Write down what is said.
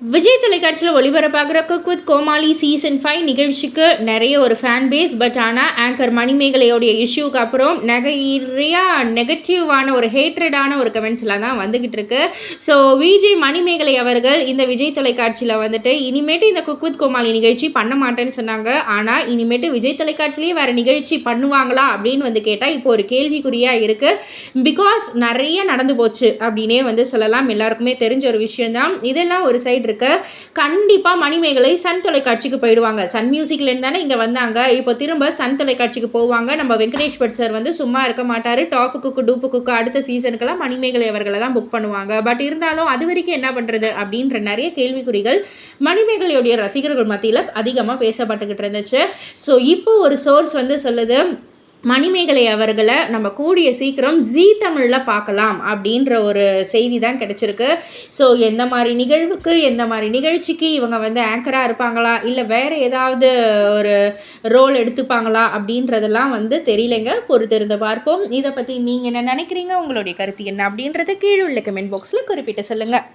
விஜய் தொலைக்காட்சியில் ஒளிபரப்பாகிற cook with Comali season five நிகழ்ச்சிக்கு நிறைய ஒரு ஃபேன் பேஸ் பட் ஆனால் ஆங்கர் மணிமேகலையோடைய இஷ்யூக்கு அப்புறம் நிறையா நெகட்டிவான ஒரு ஹேட்ரடான ஒரு கமெண்ட்ஸ்லாம் தான் வந்துக்கிட்டு இருக்கு. ஸோ விஜய் மணிமேகலை அவர்கள் இந்த விஜய் தொலைக்காட்சியில் வந்துட்டு இனிமேட்டு இந்த குக் வித் கோமாளி நிகழ்ச்சி பண்ண மாட்டேன்னு சொன்னாங்க. ஆனால் இனிமேட்டு விஜய் தொலைக்காட்சிலேயே வேறு நிகழ்ச்சி பண்ணுவாங்களா அப்படின்னு வந்து கேட்டால் இப்போ ஒரு கேள்விக்குறியாக இருக்குது பிகாஸ் நிறைய நடந்து போச்சு அப்படின்னே வந்து சொல்லலாம். எல்லாருக்குமே தெரிஞ்ச ஒரு விஷயம்தான். இதெல்லாம் ஒரு சைடு இருக்க கண்டிப்பாக மணிமேகலை சன் தொலைக்காட்சிக்கு போயிடுவாங்க. சன் மியூசிக்லேருந்து தானே இங்கே வந்தாங்க. இப்போ திரும்ப சன் தொலைக்காட்சிக்கு போவாங்க. நம்ம வெங்கடேஷ் பட் சார் வந்து சும்மா இருக்க மாட்டார். டாப்பு குக்கு டூப்பு குக்கு அடுத்த சீசனுக்கெல்லாம் மணிமேகலை அவர்களை தான் புக் பண்ணுவாங்க. பட் இருந்தாலும் அது வரைக்கும் என்ன பண்ணுறது அப்படின்ற நிறைய கேள்விக்குறிகள் மணிமேகலையுடைய ரசிகர்கள் மத்தியில் அதிகமாக பேசப்பட்டுக்கிட்டு இருந்துச்சு. ஸோ இப்போ ஒரு சோர்ஸ் வந்து சொல்லுது மணிமேகலை அவர்களை நம்ம கூடிய சீக்கிரம் ஜீ தமிழில் பார்க்கலாம் அப்படின்ற ஒரு செய்தி தான் கிடச்சிருக்கு. ஸோ எந்த மாதிரி நிகழ்வுக்கு எந்த மாதிரி நிகழ்ச்சிக்கு இவங்க வந்து ஆங்கராக இருப்பாங்களா? இல்லை வேறு ஏதாவது ஒரு ரோல் எடுத்துப்பாங்களா? அப்படின்றதெல்லாம் வந்து தெரியலைங்க. பொறுத்திருந்து பார்ப்போம். இதை பற்றி நீங்கள் என்ன நினைக்கிறீங்க? உங்களுடைய கருத்து என்ன அப்படின்றத கீழே உள்ள கமெண்ட் பாக்ஸில் குறிப்பிட்டு சொல்லுங்கள்